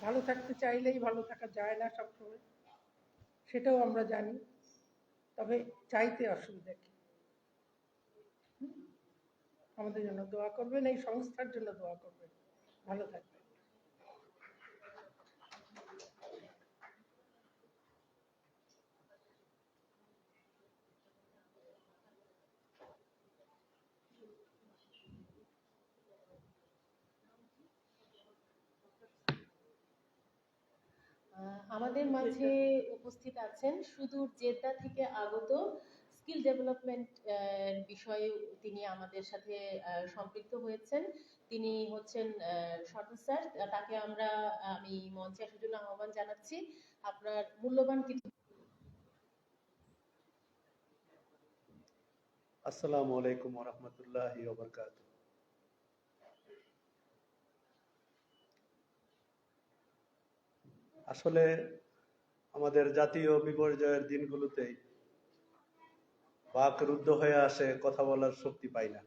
ভালো থাকতে চাইলেই ভালো থাকা যায় না সবসময়। সেটাও আমরা জানি। তবে চাইতে অসুবিধা কি? আমাদের জন্য দোয়া করবেন, এই সংস্থার জন্য দোয়া করবেন। ভালো থাকবেন। আমাদের মাঝে উপস্থিত আছেন সুদূর জেদ্দা থেকে আগত স্কিল ডেভেলপমেন্ট বিষয়ে তিনি আমাদের সাথে আহ, সম্পৃক্ত হয়েছেন। তিনি হচ্ছেন শরৎ স্যার। তাকে আমরা আমি মঞ্চে আসার জন্য আহ্বান জানাচ্ছি। আপনার মূল্যবান কিছু আসসালামু আলাইকুম ওরহমতুল্লাহি ওবরকাত আসলে আমাদের জাতীয় বিপর্যয়ের দিনগুলোতে বাক রুদ্ধ হয়ে আসে, কথা বলার শক্তি পাই না।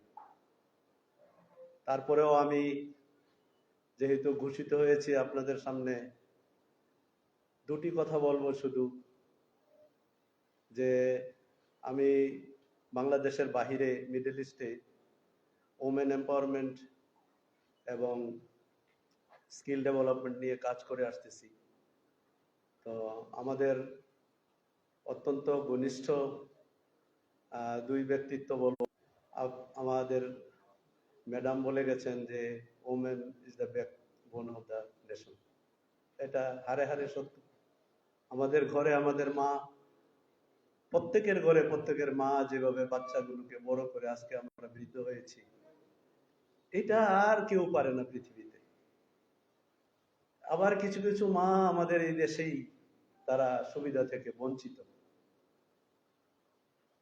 তারপরেও আমি যেহেতু ঘোষিত হয়েছি আপনাদের সামনে, দুটি কথা বলব শুধু। যে আমি বাংলাদেশের বাহিরে মিডল ইস্টে ওমেন এম্পাওয়ারমেন্ট এবং স্কিল ডেভেলপমেন্ট নিয়ে কাজ করে আসতেছি। তো আমাদের অত্যন্ত ঘনিষ্ঠ দুই ব্যক্তিত্ব আপ- আমাদের ম্যাডাম বলে গেছেন যে women is the backbone of the nation এটা হারে হারে সত্য। আমাদের ঘরে আমাদের মা, প্রত্যেকের ঘরে প্রত্যেকের মা যেভাবে বাচ্চাগুলোকে বড় করে আজকে আমরা বৃদ্ধ হয়েছি, এটা আর কেউ পারে না পৃথিবীতে। আবার কিছু কিছু মা আমাদের এই দেশেই তারা সুবিধা থেকে বঞ্চিত।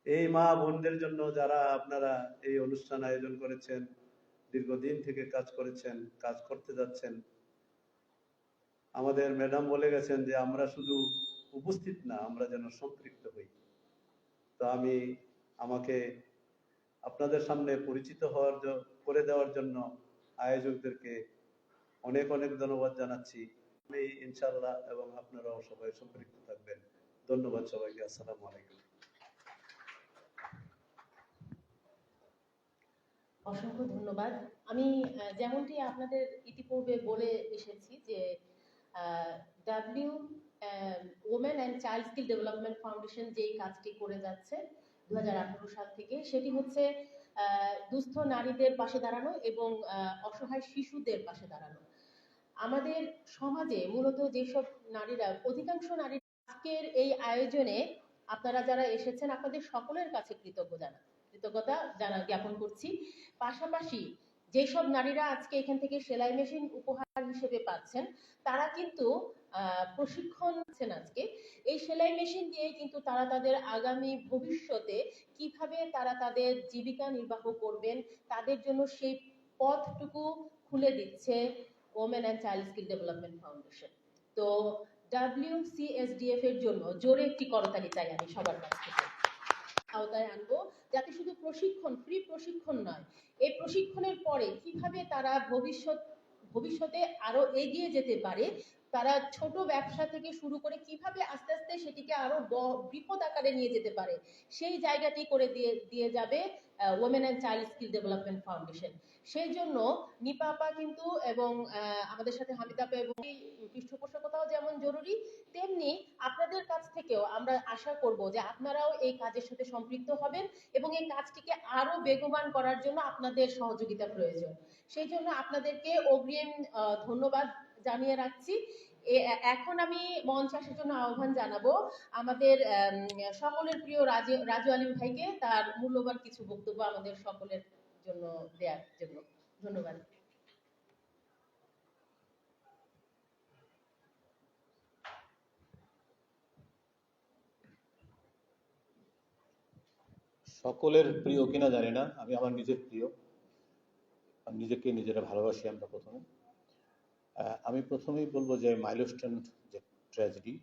এই মা বোনদের জন্য যারা আপনারা এই অনুষ্ঠান আয়োজন করেছেন, দীর্ঘদিন থেকে কাজ করেছেন, কাজ করতে যাচ্ছেন, আমাদের ম্যাডাম বলে গেছেন যে, আমরা শুধু উপস্থিত না, আমরা যেন সম্পৃক্ত হই। তো আমি আমাকে আপনাদের সামনে পরিচিত হওয়ার করে দেওয়ার জন্য আয়োজকদেরকে অনেক অনেক ধন্যবাদ জানাচ্ছি। আমি ইনশাল্লাহ এবং আপনারাও সবাই সম্পৃক্ত থাকবেন। ধন্যবাদ সবাইকে, আসসালামু আলাইকুম। অসংখ্য ধন্যবাদ। আমি যেমনটি আপনাদের ইতিপূর্বে বলে এসেছি যে W women and child skill development foundation যেই কাজটি করে যাচ্ছে দু হাজার আঠারো সাল থেকে, সেটি হচ্ছে দুস্থ নারীদের পাশে দাঁড়ানো এবং অসহায় শিশুদের পাশে দাঁড়ানো। আমাদের সমাজে মূলত যেসব নারীরা, অধিকাংশ নারী আজকের এই আয়োজনে আপনারা যারা এসেছেন, আপনাদের সকলের কাছে কৃতজ্ঞ জানা, কৃতজ্ঞতা জানা, জ্ঞাপন করছি। পাশাপাশি যেসব নারীরা আজকে এখান থেকে সেলাই মেশিন উপহার হিসেবে পাচ্ছেন, তারা কিন্তু প্রশিক্ষণ পাচ্ছেন আজকে। এই সেলাই মেশিন দিয়ে কিন্তু তারা তাদের আগামী ভবিষ্যতে কীভাবে তারা তাদের জীবিকা নির্বাহ করবেন, তাদের জন্য সেই পথটুকু খুলে দিচ্ছে women and child skill development foundation তো ডাব্লিউসিএসডিএফ এর জন্য জোরে একটি করতালি চাই আমি সবার কাছ থেকে। আওতায় আনব, যাতে শুধু প্রশিক্ষণ ফ্রি প্রশিক্ষণ নয়, এই প্রশিক্ষণের পরে কীভাবে তারা ভবিষ্যৎ, ভবিষ্যতে আরও এগিয়ে যেতে পারে তারা ছোট ব্যবসা থেকে শুরু করে কীভাবে আস্তে আস্তে সেটিকে আরও ব- বৃহৎ আকারে নিয়ে যেতে পারে, সেই জায়গাটি করে দিয়ে দিয়ে যাবে women and child skill development foundation সেই জন্য নিপা আপা কিন্তু এবং আমাদের সাথে হামিদা আপা এবং পৃষ্ঠপোষকতাও যেমন জরুরি, তেমনি আপনাদের কাছ থেকেও আমরা আশা করব যে আপনারাও এই কাজের সাথে সম্পৃক্ত হবেন এবং এই কাজটিকে আরও বেগবান করার জন্য আপনাদের সহযোগিতা প্রয়োজন। সেই জন্য আপনাদেরকে অগ্রিম ধন্যবাদ জানিয়ে রাখছি। এখন আমি মঞ্চে আসার জন্য আহ্বান জানাব আমাদের সকলের প্রিয় রাজু আলিম ভাইকে। তার মূল্যবান কিছু বক্তব্য আমাদের সকলের জন্য দেওয়ার জন্য। ধন্যবাদ। সকলের প্রিয় কিনা জানি না, আমি আমার নিজের প্রিয়। নিজেকে নিজেরা ভালোবাসি আমরা প্রথমে। আমি প্রথমেই বলব যে মাইলস্টোন যে ট্র্যাজেডি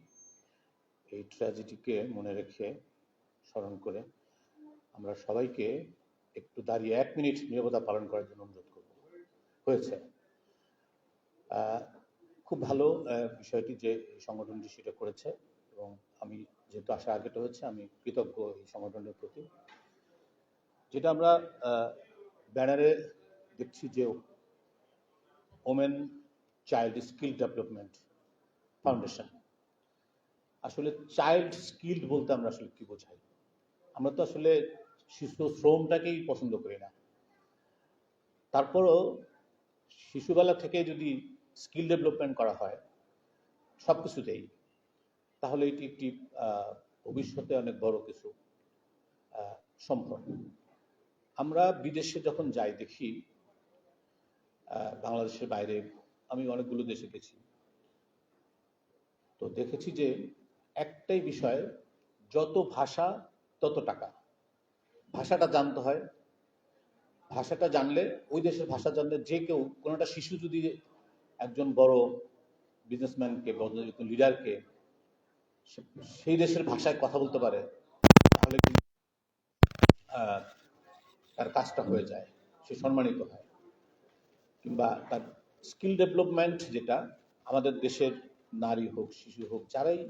এই ট্র্যাজেডিকে মনে রেখে স্মরণ করে আমরা সবাইকে একটু দাঁড়িয়ে এক মিনিট নীরবতা পালন করার জন্য অনুরোধ করব। হয়েছে। খুব ভালো বিষয়টি যে সংগঠনটি সেটা করেছে এবং আমি যেহেতু আশা আগেটা হচ্ছে আমি কৃতজ্ঞ এই সংগঠনের প্রতি। যেটা আমরা ব্যানারে দেখছি যে women child skill development foundation আসলে চাইল্ড স্কিল্ড বলতে আমরা আসলে কি বোঝাই? আমরা তো আসলে শিশু শ্রমটাকেই পছন্দ করি না। তারপরও শিশুবেলা থেকে যদি স্কিল ডেভেলপমেন্ট করা হয় সব কিছুতেই তাহলে এটি একটি ভবিষ্যতে অনেক বড় কিছু সম্ভব। আমরা বিদেশে যখন যাই দেখি বাংলাদেশের বাইরে আমি অনেকগুলো দেশে গেছি। তো দেখেছি যে একটাই বিষয়, যত ভাষা, তত টাকা। ভাষাটা জানতে হয়। ভাষাটা জানলে ওই দেশের ভাষা জানলে যে কেউ, কোনো একটা শিশু যদি একজন বড় বিজনেসম্যানকে বড় লিডারকে সেই দেশের ভাষায় কথা বলতে পারে, তাহলে তার কাজটা হয়ে যায়, সে সম্মানিত হয়, কিংবা তার স্কিল ডেভেলপমেন্ট যেটা আমাদের দেশের নারী হোক, শিশু হোক, যারাই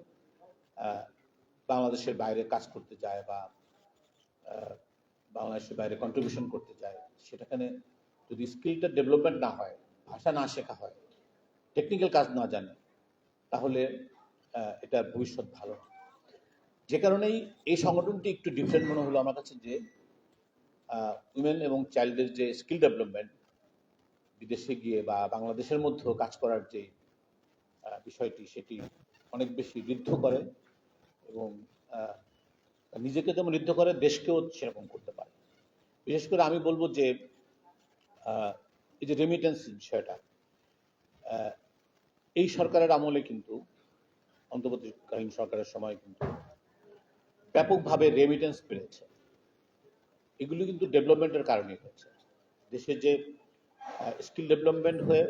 বাংলাদেশের বাইরে কাজ করতে যায় বা বাংলাদেশের বাইরে কন্ট্রিবিউশন করতে যায় সেটাখানে যদি স্কিলটা ডেভেলপমেন্ট না হয়, ভাষা না শেখা হয় টেকনিক্যাল কাজ না জানে, তাহলে এটার ভবিষ্যৎ ভালো। যে কারণেই এই সংগঠনটি একটু ডিফারেন্ট মনে হলো আমার কাছে যে উইমেন এবং চাইল্ডের যে স্কিল ডেভেলপমেন্ট বিদেশে গিয়ে বা বাংলাদেশের মধ্যেও কাজ করার যে বিষয়টি, সেটি অনেক বেশি ঋদ্ধ করে এবং নিজেকে যেমন ঋদ্ধ করে, দেশকেও সেরকম করতে পারে। বিশেষ করে আমি বলব যে এই যে রেমিটেন্স বিষয়টা এই সরকারের আমলে কিন্তু, অন্তর্বর্তীকালীন সরকারের সময় কিন্তু ব্যাপকভাবে রেমিটেন্স বেড়েছে। এগুলো কিন্তু ডেভেলপমেন্টের কারণে হয়েছে। দেশের যে স্কিল ডেভেলপমেন্ট হয়ে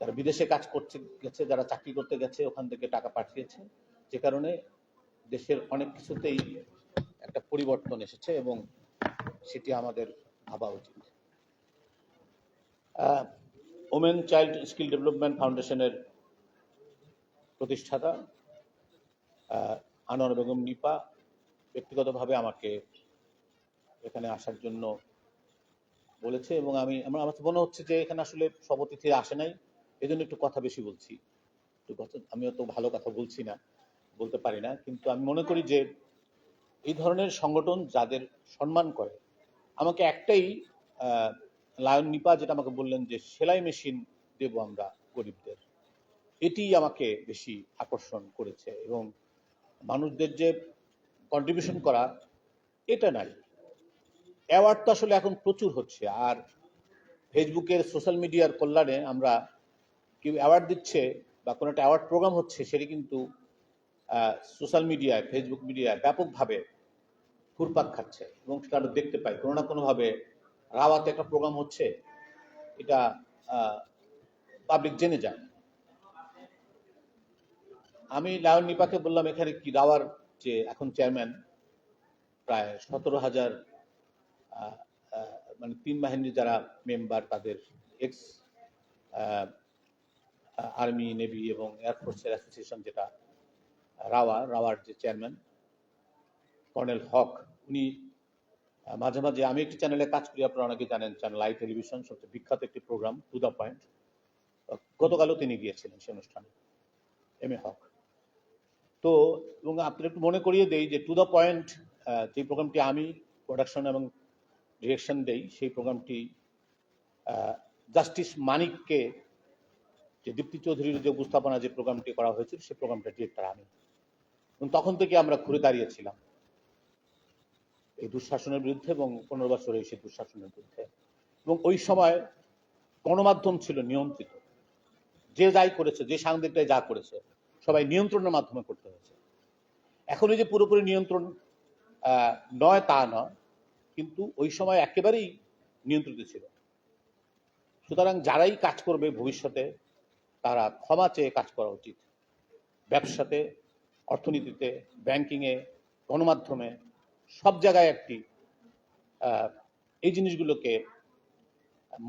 যারা বিদেশে কাজ করতে গেছে, যারা চাকরি করতে গেছে, ওখান থেকে টাকা পাঠিয়েছে। যে কারণে দেশের অনেক কিছুতেই একটা পরিবর্তন এসেছে এবং সেটি আমাদের ভাবা উচিত। ওমেন চাইল্ড স্কিল ডেভেলপমেন্ট ফাউন্ডেশনের প্রতিষ্ঠাতা আনোয়ার বেগম নিপা ব্যক্তিগতভাবে আমাকে এখানে আসার জন্য বলেছে এবং আমি, আমার আমার মনে হচ্ছে যে এখানে আসলে সব অতিথি আসে নাই। এই জন্য একটু কথা বেশি বলছি। একটু কথা আমি অত ভালো কথা বলছি না, বলতে পারি না। কিন্তু আমি মনে করি যে এই ধরনের সংগঠন যাদের সম্মান করে, আমাকে একটাই লায়ন নিপা যেটা আমাকে বললেন যে সেলাই মেশিন দেব আমরা গরিবদের। এটি আমাকে বেশি আকর্ষণ করেছে এবং মানুষদের যে কন্ট্রিবিউশন করা, এটা নাই। অ্যাওয়ার্ড তো আসলে এখন প্রচুর হচ্ছে। আর ফেসবুকের সোশ্যাল মিডিয়ার কল্যাণে আমরা কেউ অ্যাওয়ার্ড দিচ্ছে বা কোনো একটা অ্যাওয়ার্ড প্রোগ্রাম হচ্ছে, সেটি কিন্তু সোশ্যাল মিডিয়ায় ফেসবুক মিডিয়ায় ব্যাপকভাবে ঘুরপাক খাচ্ছে এবং সেটা আমরা দেখতে পাই। কোনো না কোনোভাবে রাওয়াতে একটা প্রোগ্রাম হচ্ছে, এটা পাবলিক জেনে যায় আমি লায়ন নিপাকে বললাম এখানে কি, রাওয়ার যে এখন চেয়ারম্যান প্রায় সতেরো হাজার মানে তিন বাহিনীর যারা মেম্বার তাদের এক্স আর্মি নেভি এবং এয়ারফোর্সের অ্যাসোসিয়েশন যেটা, রাওয়া, রাওয়ার যে চেয়ারম্যান কর্নেল হক, উনি মাঝে মাঝে আমি একটি চ্যানেলে কাজ করি, আপনারা অনেকে জানেন চ্যানেল আই টেলিভিশন সবচেয়ে বিখ্যাত একটি প্রোগ্রাম টু দ্য পয়েন্ট গতকালও তিনি গিয়েছিলেন সেই অনুষ্ঠানে এম এ হক। তো, এবং আপনার একটু মনে করিয়ে দেই যে টু দ্য পয়েন্ট যে প্রোগ্রামটি আমি প্রোডাকশন এবং ডিরেকশন দেই, সেই প্রোগ্রামটি জাস্টিস মানিককে যে দীপ্তি চৌধুরীর যে উপস্থাপনা যে প্রোগ্রামটি করা হয়েছিল সেই প্রোগ্রামটা ডিরেক্টর আমি এবং তখন থেকে আমরা ঘুরে দাঁড়িয়েছিলাম এই দুঃশাসনের বিরুদ্ধে এবং পনেরো বছর সেই দুঃশাসনের বিরুদ্ধে। এবং ওই সময় গণমাধ্যম ছিল নিয়ন্ত্রিত। যে যাই করেছে, যে সাংবাদিকটাই যা করেছে, সবাই নিয়ন্ত্রণের মাধ্যমে করতে হয়েছে। এখন এই যে পুরোপুরি নিয়ন্ত্রণ নয় তা নয় কিন্তু ওই সময় একেবারেই নিয়ন্ত্রিত ছিল। সুতরাং যারাই কাজ করবে ভবিষ্যতে, তারা ক্ষমা চেয়ে কাজ করা উচিত। ব্যবসাতে, অর্থনীতিতে, ব্যাংকিংয়ে, গণমাধ্যমে, সব জায়গায় একটি এই জিনিসগুলোকে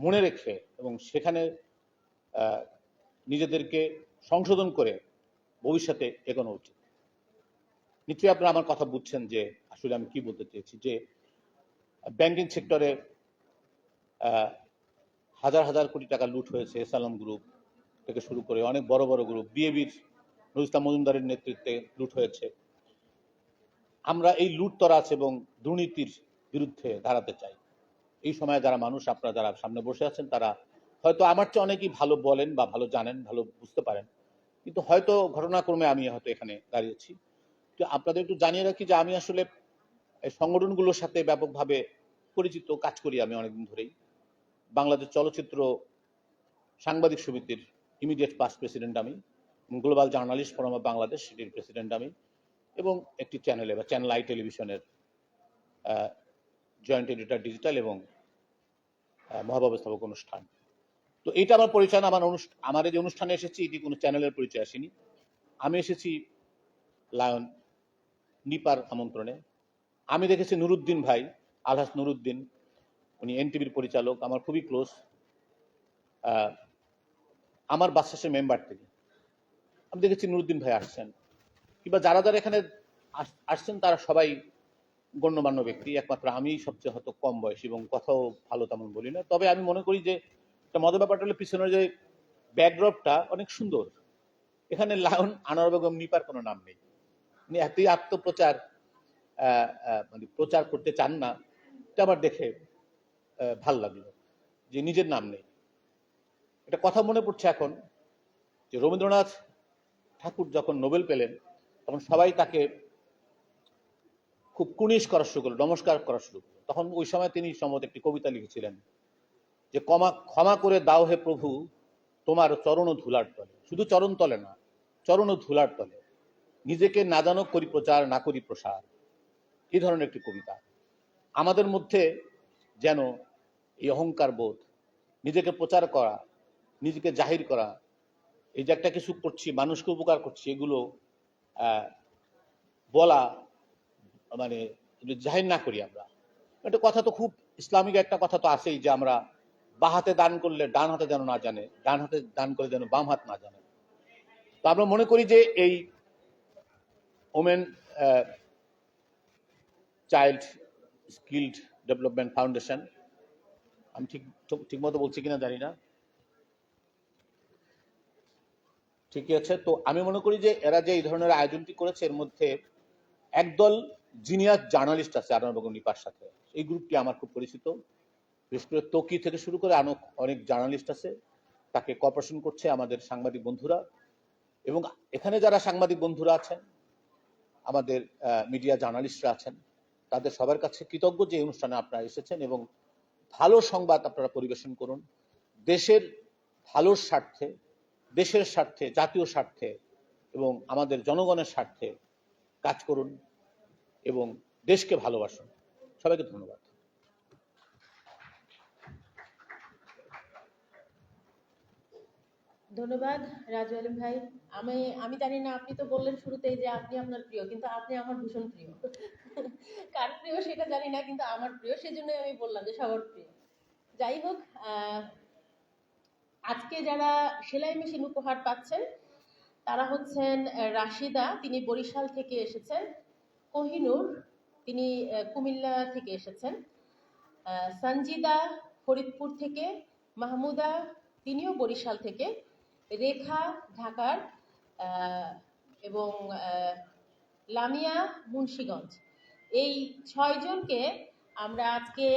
মনে রেখে এবং সেখানে নিজেদেরকে সংশোধন করে ভবিষ্যতে এগোনো উচিত। নিশ্চয়ই আপনারা আমার কথা বুঝছেন যে আসলে আমি কি বলতে চেয়েছি, যে ব্যাংকিং সেক্টরে হাজার হাজার কোটি টাকা লুট হয়েছে সালাম গ্রুপ থেকে শুরু করে অনেক বড় বড় গ্রুপ বিএবির নুরুস্তাম মজুমদারের নেতৃত্বে লুট হয়েছে। আমরা এই লুটতরাজ এবং দুর্নীতির বিরুদ্ধে দাঁড়াতে চাই। এই সময়ে যারা মানুষ, আপনারা যারা সামনে বসে আছেন, তারা হয়তো আমার চেয়ে অনেকেই ভালো বলেন বা ভালো জানেন, ভালো বুঝতে পারেন। কিন্তু হয়তো ঘটনাক্রমে আমি হয়তো এখানে দাঁড়িয়েছি। তো আপনাদের একটু জানিয়ে রাখি যে আমি আসলে এই সংগঠনগুলোর সাথে ব্যাপকভাবে পরিচিত কাজ করি আমি অনেকদিন ধরেই। বাংলাদেশ চলচ্চিত্র সাংবাদিক সমিতির ইমিডিয়েট পাস্ট প্রেসিডেন্ট আমি global journalist forum of Bangladesh সেটির প্রেসিডেন্ট আমি এবং একটি চ্যানেলে বা চ্যানেল আই টেলিভিশনের জয়েন্ট এডিটর ডিজিটাল এবং মহাব্যবস্থাপক অনুষ্ঠান। তো এটা আমার পরিচয় আমার অনুষ্ঠান আমার যে অনুষ্ঠানে এসেছি, এটি কোনো চ্যানেলের পরিচয় আসেনি। আমি এসেছি লায়ন, নিপার আমন্ত্রণে। আমি দেখেছি নুরুদ্দিন ভাই, আলহাস নুরুদ্দিন, উনি এনটিভির পরিচালক, আমার খুবই ক্লোজ আমার বাচ্চাসের মেম্বার থেকে আমি দেখেছি নুরুদ্দিন ভাই আসছেন। কিংবা যারা যারা এখানে আস- আসছেন, তারা সবাই গণ্যমান্য ব্যক্তি, একমাত্র আমি সবচেয়ে হয়তো কম বয়স এবং কথাও ভালো তেমন বলি না। তবে আমি মনে করি যে মজার ব্যাপারটা হলো পিছনের যে ব্যাকড্রপটা অনেক সুন্দর। এখানে লায়ন, আনোয়ার বেগম, নিপার কোনো নাম নেই। উনি এতই আত্মপ্রচার মানে প্রচার করতে চান না, এটা আমার দেখে ভালো লাগল যে নিজের নাম নেই। এটা কথা মনে পড়ছে এখন যে রবীন্দ্রনাথ ঠাকুর যখন নোবেল পেলেন, তখন সবাই তাকে খুব কুনিশ করা শুরু করল, নমস্কার করা শুরু করল। তখন ওই সময় তিনি সম্ভবত একটি কবিতা লিখেছিলেন যে ক্ষমা ক্ষমা করে দাও হে প্রভু, তোমার চরণ ধুলার তলে। শুধু চরণ তলে না, চরণ ধুলার তলে। নিজেকে না জানো করি প্রচার, না করি প্রসার। এই ধরনের একটি কবিতা। আমাদের মধ্যে যেন এই অহংকার বোধ, নিজেকে প্রচার করা, নিজেকে জাহির করা, এই যে একটা কিছু করছি, মানুষকে উপকার করছি, এগুলো বলা মানে জাহির না করি আমরা। একটা কথা তো খুব ইসলামিক একটা কথা তো আছেই যে আমরা বা হাতে দান করলে ডান হাতে যেন না জানে, ডান হাতে দান করে যেন বাম হাত না জানে। তো আমরা মনে করি যে এই women child skilled development foundation আমি ঠিক ঠিক মতো বলছি কিনা জানি না। ঠিকই আছে। তো আমি মনে করি যে এরা যে এই ধরনের আয়োজনটি করেছে, এর মধ্যে একদল জিনিয়াস জার্নালিস্ট আছে আনোয়ার বেগম নিপার সাথে। এই গ্রুপটি আমার খুব পরিচিত। বিশেষ করে তকি থেকে শুরু করে আরও অনেক জার্নালিস্ট আছে, তাকে কপারেশন করছে আমাদের সাংবাদিক বন্ধুরা। এবং এখানে যারা সাংবাদিক বন্ধুরা আছেন, আমাদের মিডিয়া জার্নালিস্টরা আছেন তাদের সবার কাছে কৃতজ্ঞ যে অনুষ্ঠানে আপনারা এসেছেন এবং ভালো সংবাদ আপনারা পরিবেশন করুন। দেশের ভালোর স্বার্থে, দেশের স্বার্থে, জাতীয় স্বার্থে এবং আমাদের জনগণের স্বার্থে কাজ করুন এবং দেশকে ভালোবাসুন। সবাইকে ধন্যবাদ। ধন্যবাদ, রাজু আলম ভাই। আমি আমি জানি না, আপনি তো বললেন শুরুতেই যে আপনি আপনার প্রিয়, কিন্তু আপনি আমার ভীষণ প্রিয়। কার প্রিয় সেটা জানি না, কিন্তু আমার প্রিয় সেজন্যই আমি বললাম যে সবার প্রিয়। যাই হোক আজকে যারা সেলাই মেশিন উপহার পাচ্ছেন, তারা হচ্ছেন রাশিদা, তিনি বরিশাল থেকে এসেছেন। কোহিনুর, তিনি কুমিল্লা থেকে এসেছেন। সঞ্জিদা, ফরিদপুর থেকে। মাহমুদা, তিনিও বরিশাল থেকে। রেখা, ঢাকার এবং লামিয়া, মুন্সীগঞ্জ। এই ছয়জনকে আমরা আজকে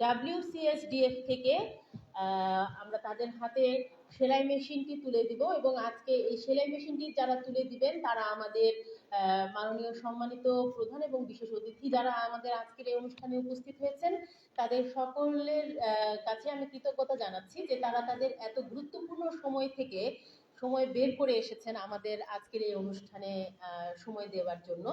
ডাব্লিউসিএসডিএফ থেকে আমরা তাদের হাতে সেলাই মেশিনটি তুলে দিব এবং আজকে এই সেলাই মেশিনটি যারা তুলে দিবেন, তারা আমাদের মাননীয় সম্মানিত প্রধান এবং বিশেষ অতিথি যারা আমাদের আজকের এই অনুষ্ঠানে উপস্থিত হয়েছেন, তাদের সকলের কাছে আমি কৃতজ্ঞতা জানাচ্ছি যে তারা তাদের এত গুরুত্বপূর্ণ সময় থেকে সময় বের করে এসেছেন আমাদের আজকের এই অনুষ্ঠানে সময় দেওয়ার জন্য।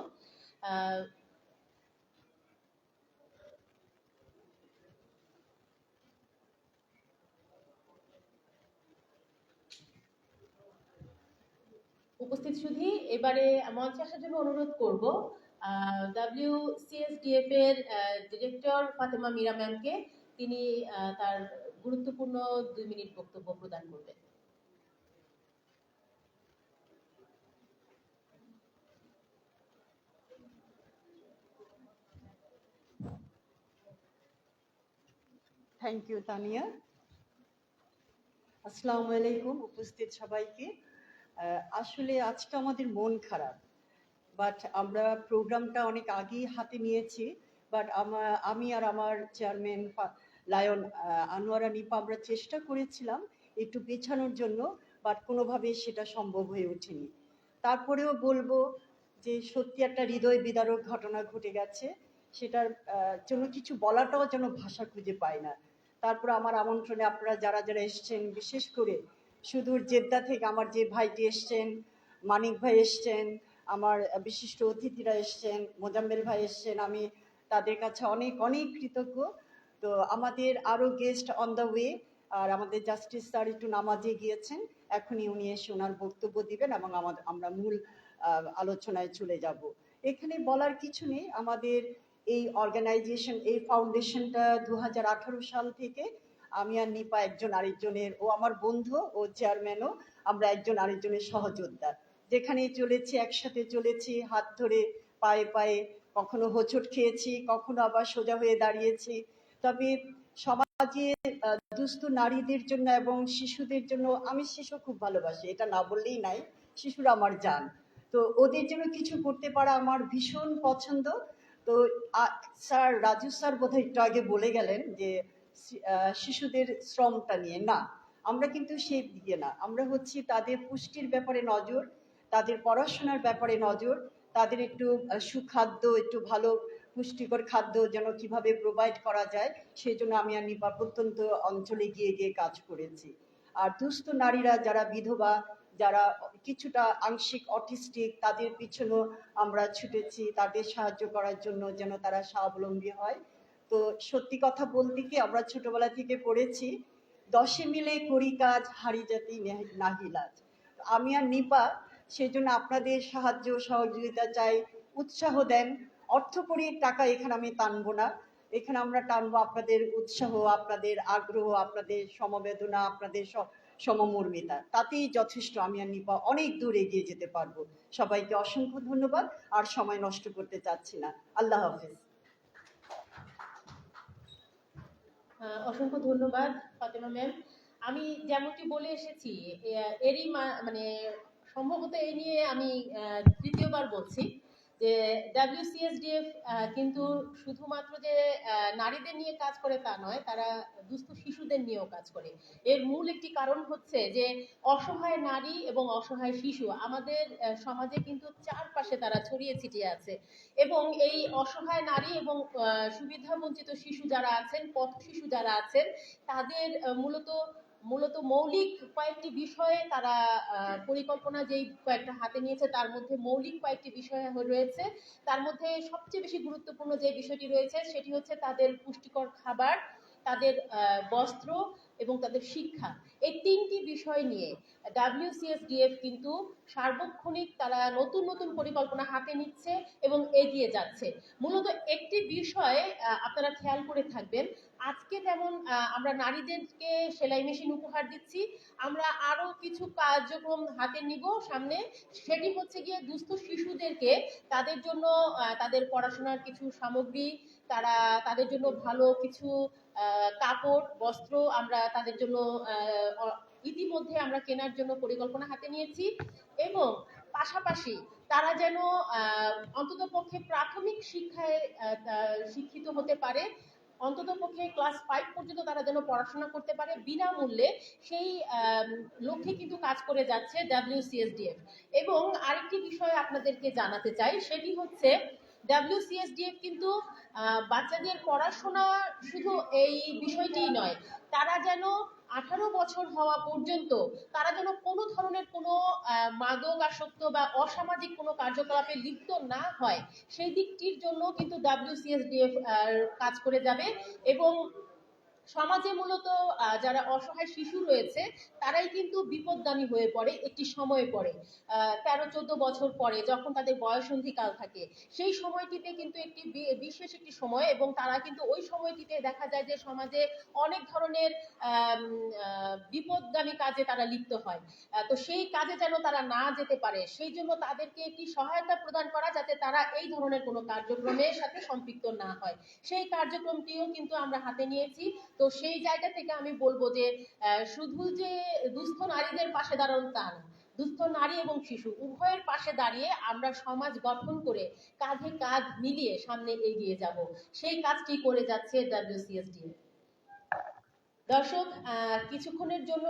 উপস্থিত শুধু এবারে মঞ্চে আসার জন্য অনুরোধ করব ডাব্লিউসিএসডিএফ এর ডিরেক্টর ফাতেমা মীরা ম্যামকে তিনি তার গুরুত্বপূর্ণ দুই মিনিট বক্তব্য প্রদান করবেন। থ্যাংক ইউ তানিয়া আসসালামু আলাইকুম উপস্থিত সবাইকে। আসলে আজকে আমাদের মন খারাপ বাট আমরা প্রোগ্রামটা অনেক আগেই হাতে নিয়েছি বাট আমি আর আমার চেয়ারম্যান লায়ন আনোয়ারা নিপা আমরা চেষ্টা করেছিলাম একটু পেছানোর জন্য বাট কোনোভাবেই সেটা সম্ভব হয়ে ওঠেনি। তারপরেও বলব যে সত্যি একটা হৃদয় বিদারক ঘটনা ঘটে গেছে, সেটার জন্য কিছু বলাটাও যেন ভাষা খুঁজে পায় না। তারপর আমার আমন্ত্রণে আপনারা যারা যারা এসছেন, বিশেষ করে সুদূর জেদ্দা থেকে আমার যে ভাইটি এসছেন, মানিক ভাই এসছেন, আমার বিশিষ্ট অতিথিরা এসছেন, মোজাম্মেল ভাই এসছেন, আমি তাদের কাছে অনেক অনেক কৃতজ্ঞ। তো আমাদের আরও গেস্ট অন দ্য ওয়ে আর আমাদের জাস্টিস স্যার একটু নামাজে গিয়েছেন, এখনই উনি এসে ওনার বক্তব্য দিবেন এবং আমাদের, আমরা মূল আলোচনায় চলে যাব। এখানে বলার কিছু নেই, আমাদের এই অর্গানাইজেশন এই ফাউন্ডেশনটা দু হাজার আঠারো সাল থেকে আমি আর নিপা একজন আরেকজনের, ও আমার বন্ধু, ও চেয়ারম্যানও আমরা একজন আরেকজনের সহযোদ্ধা। যেখানেই চলেছি, একসাথে চলেছি, হাত ধরে, পায়ে পায়ে, কখনো হোঁচট খেয়েছি, কখনো আবার সোজা হয়ে দাঁড়িয়েছি। তবে সমাজে দুস্থ নারীদের জন্য এবং শিশুদের জন্য আমি শিশু খুব ভালোবাসি, এটা না বললেই নাই, শিশুরা আমার যান তো ওদের জন্য কিছু করতে পারা আমার ভীষণ পছন্দ। তো স্যার, রাজু স্যার বোধহয় একটু আগে বলে গেলেন যে শিশুদের শ্রমটা নিয়ে। না, আমরা কিন্তু সেই দিকে না। আমরা হচ্ছি তাদের পুষ্টির ব্যাপারে নজর, তাদের পড়াশোনার ব্যাপারে নজর, তাদের একটু সুখাদ্য, একটু ভালো পুষ্টিকর খাদ্য যেন কীভাবে প্রোভাইড করা যায়, সেই জন্য আমি আর নিপা প্রত্যন্ত অঞ্চলে গিয়ে গিয়ে কাজ করেছি। আর দুস্থ নারীরা যারা বিধবা, যারা কিছুটা আংশিক অটিস্টিক, তাদের পিছনেও আমরা ছুটেছি। তাদের সাহায্য করার জন্য যেন তারা স্বাবলম্বী হয়। তো সত্যি কথা বলতে কি, আমরা ছোটবেলা থেকে পড়েছি, দশে মিলে করি কাজ, হারি জাতি নেহ- নাহি লাজ। আমি আর নিপা সেই জন্য আপনাদের সাহায্য, সহযোগিতা চাই, উৎসাহ দেন। অর্থকরী টাকা এখানে আমি টানবো না। এখানে আমরা টানবো আপনাদের উৎসাহ, আপনাদের আগ্রহ, আপনাদের সমবেদনা, আপনাদের সমমর্মিতা। তাতেই যথেষ্ট, আমি আর নিপা অনেক দূর এগিয়ে যেতে পারব। সবাইকে অসংখ্য ধন্যবাদ, আর সময় নষ্ট করতে চাচ্ছি না। আল্লাহ হাফেজ। অসংখ্য ধন্যবাদ, ফাতেমা ম্যাম আমি যেমনটি বলে এসেছি এরই মানে সম্ভবত এই নিয়ে আমি তৃতীয়বার বলছি। যে ডাব্লিউসিএসডিএফ কিন্তু শুধুমাত্র যে নারীদের নিয়ে কাজ করে তা নয়, তারা দুস্থ শিশুদের নিয়েও কাজ করে। এর মূল একটি কারণ হচ্ছে যে, অসহায় নারী এবং অসহায় শিশু, আমাদের সমাজে কিন্তু চারপাশে তারা ছড়িয়ে ছিটিয়ে আছে। এবং এই অসহায় নারী এবং সুবিধাবঞ্চিত শিশু যারা আছেন, পথ শিশু যারা আছেন, তাদের মূলত মূলত মৌলিক কয়েকটি বিষয়ে তারা পরিকল্পনা যেই কয়েকটা হাতে নিয়েছে, তার মধ্যে মৌলিক কয়েকটি বিষয় রয়েছে। তার মধ্যে সবচেয়ে বেশি গুরুত্বপূর্ণ যে বিষয়টি রয়েছে, সেটি হচ্ছে তাদের পুষ্টিকর খাবার, তাদের বস্ত্র এবং তাদের শিক্ষা। এই তিনটি বিষয় নিয়ে ডাব্লিউসিএসডিএফ কিন্তু সার্বক্ষণিক তারা নতুন নতুন পরিকল্পনা হাতে নিচ্ছে এবং এগিয়ে যাচ্ছে। মূলত একটি বিষয়ে আপনারা খেয়াল করে থাকবেন, আজকে যেমন আমরা নারীদেরকে সেলাই মেশিন উপহার দিচ্ছি, আমরা আরও কিছু কার্যক্রম হাতে নিব সামনে। সেটি হচ্ছে গিয়ে দুস্থ শিশুদেরকে তাদের জন্য তাদের পড়াশোনার কিছু সামগ্রী, তারা তাদের জন্য ভালো কিছু কাপড়, বস্ত্র আমরা তাদের জন্য ইতিমধ্যে আমরা কেনার জন্য পরিকল্পনা হাতে নিয়েছি এবং পাশাপাশি তারা যেন অন্তত পক্ষে প্রাথমিক শিক্ষায় শিক্ষিত হতে পারে। অন্তত পক্ষে ক্লাস ফাইভ পর্যন্ত তারা যেন পড়াশোনা করতে পারে বিনামূল্যে সেই লক্ষ্যে কিন্তু কাজ করে যাচ্ছে ডাব্লিউসিএসডিএফ এবং আরেকটি বিষয় আপনাদেরকে জানাতে চাই, সেটি হচ্ছে ডাব্লিউসিএসডিএফ কিন্তু বাচ্চাদের পড়াশোনা শুধু এই বিষয়টিই নয়, তারা যেন আঠারো বছর হওয়া পর্যন্ত তারা যেন কোনো ধরনের কোনো মাদক আসক্ত বা অসামাজিক কোনো কার্যকলাপে লিপ্ত না হয়, সেই দিকটির জন্য কিন্তু ডাব্লিউসিএসডিএফ কাজ করে যাবে এবং সমাজে মূলত যারা অসহায় শিশু রয়েছে, তারাই কিন্তু বিপদগামী হয়ে পড়ে, একটি সময়ে পরে তেরো, চোদ্দ বছর পরে যখন তাদের বয়সন্ধিকাল থাকে, সেই সময়টিতে কিন্তু একটি বিশেষ একটি সময় এবং তারা কিন্তু ওই সময়টিতে দেখা যায় যে সমাজে অনেক ধরনের বিপদগামী কাজে তারা লিপ্ত হয়। তো সেই কাজে যেন তারা না যেতে পারে, সেই জন্য তাদেরকে একটি সহায়তা প্রদান করা যাতে তারা এই ধরনের কোনো কার্যক্রমের সাথে সম্পৃক্ত না হয়। সেই কার্যক্রমটিও কিন্তু আমরা হাতে নিয়েছি। তো সেই জায়গা থেকে আমি বলব যে শুধু যে দুস্থ নারীদের পাশে দাঁড়ানো তা না, দুস্থ নারী এবং শিশু উভয়ের পাশে দাঁড়িয়ে আমরা সমাজ গঠন করে কাঁধে কাঁধ মিলিয়ে সামনে এগিয়ে যাব। সেই কাজটি করে যাচ্ছে ডাব্লিউসিএসডি দর্শক কিছুক্ষণের জন্য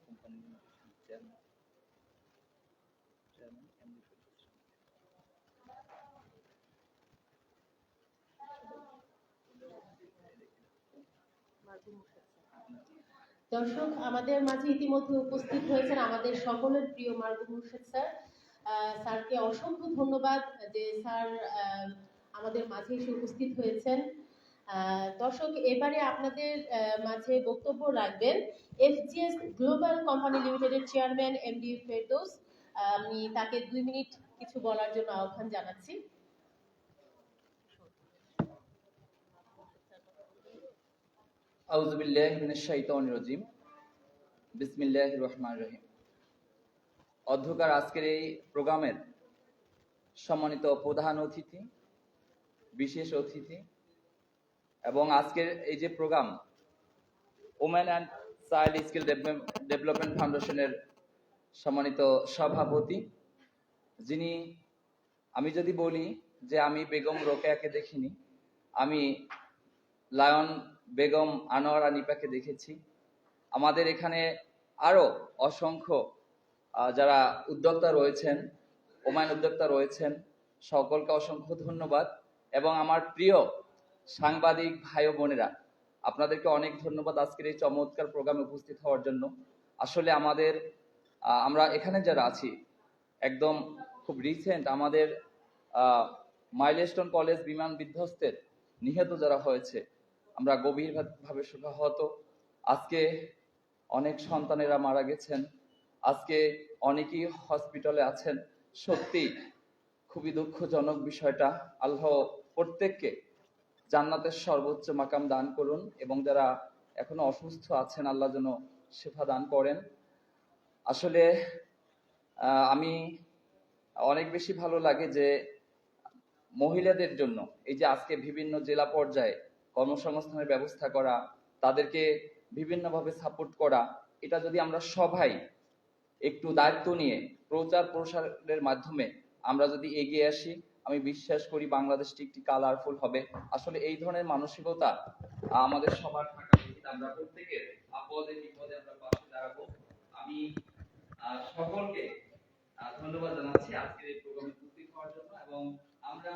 কোম্পানির চেয়ারম্যান দর্শক, আমাদের মাঝে ইতিমধ্যে উপস্থিত হয়েছেন আমাদের সকলের প্রিয় মুর্শেদ স্যার। স্যারকে অসংখ্য ধন্যবাদ যে স্যার আমাদের মাঝে এসে উপস্থিত হয়েছেন। দর্শক, এবারে আপনাদের মাঝে বক্তব্য রাখবেন। এফজিএস গ্লোবাল কোম্পানি লিমিটেডের চেয়ারম্যান এমডি ফেরদৌস। আমি তাকে দুই মিনিট কিছু বলার জন্য আহ্বান জানাচ্ছি। রহমান রহিম। অধ্যকার আজকের এই প্রোগ্রামের সম্মানিত প্রধান অতিথি, বিশেষ অতিথি এবং আজকের এই যে programme, women and child skill development ফাউন্ডেশনের সম্মানিত সভাপতি, যিনি, আমি যদি বলি যে আমি বেগম রোকেয়াকে দেখিনি, আমি লায়ন বেগম আনোয়ারা নিপাকে দেখেছি। আমাদের এখানে আরও অসংখ্য যারা উদ্যোক্তা রয়েছেন ওমান উদ্যোক্তা রয়েছেন, সকলকে অসংখ্য ধন্যবাদ। এবং আমার প্রিয় সাংবাদিক ভাই বোনেরা, আপনাদেরকে অনেক ধন্যবাদ আজকের এই চমৎকার প্রোগ্রামে উপস্থিত হওয়ার জন্য। আসলে আমাদের আমরা এখানে যারা আছি, একদম খুব রিসেন্ট আমাদের মাইলস্টোন কলেজ বিমান বিধ্বস্তের নিহত যারা হয়েছে আমরা গভীরভাবে শোকাহত। আজকে অনেক সন্তানেরা মারা গেছেন। আজকে অনেকেই হসপিটালে আছেন। সত্যি খুবই দুঃখজনক বিষয়টা। আল্লাহ প্রত্যেককে জান্নাতের সর্বোচ্চ মাকাম দান করুন এবং যারা এখনও অসুস্থ আছেন, আল্লাহ যেন শেফা দান করেন। আসলে আমি অনেক বেশি ভালো লাগে যে মহিলাদের জন্য, এই যে আজকে বিভিন্ন জেলা পর্যায়ে কর্মসংস্থানের ব্যবস্থা করা, তাদেরকে বিভিন্নভাবে সাপোর্ট করা, এটা যদি আমরা সবাই একটু দায়িত্ব নিয়ে প্রচার প্রসারের মাধ্যমে আমরা যদি এগিয়ে আসি, আমি বিশ্বাস করি বাংলাদেশটি একটি কালারফুল হবে। আসলে এই ধরনের মানসিকতা আমাদের সবার থাকা উচিত। আমরা প্রত্যেকের আপদে বিপদে আমরা পাশে দাঁড়াবো। আমি সকলকে ধন্যবাদ জানাচ্ছি আজকের এই প্রোগ্রামে উপস্থিত হওয়ার জন্য এবং আমরা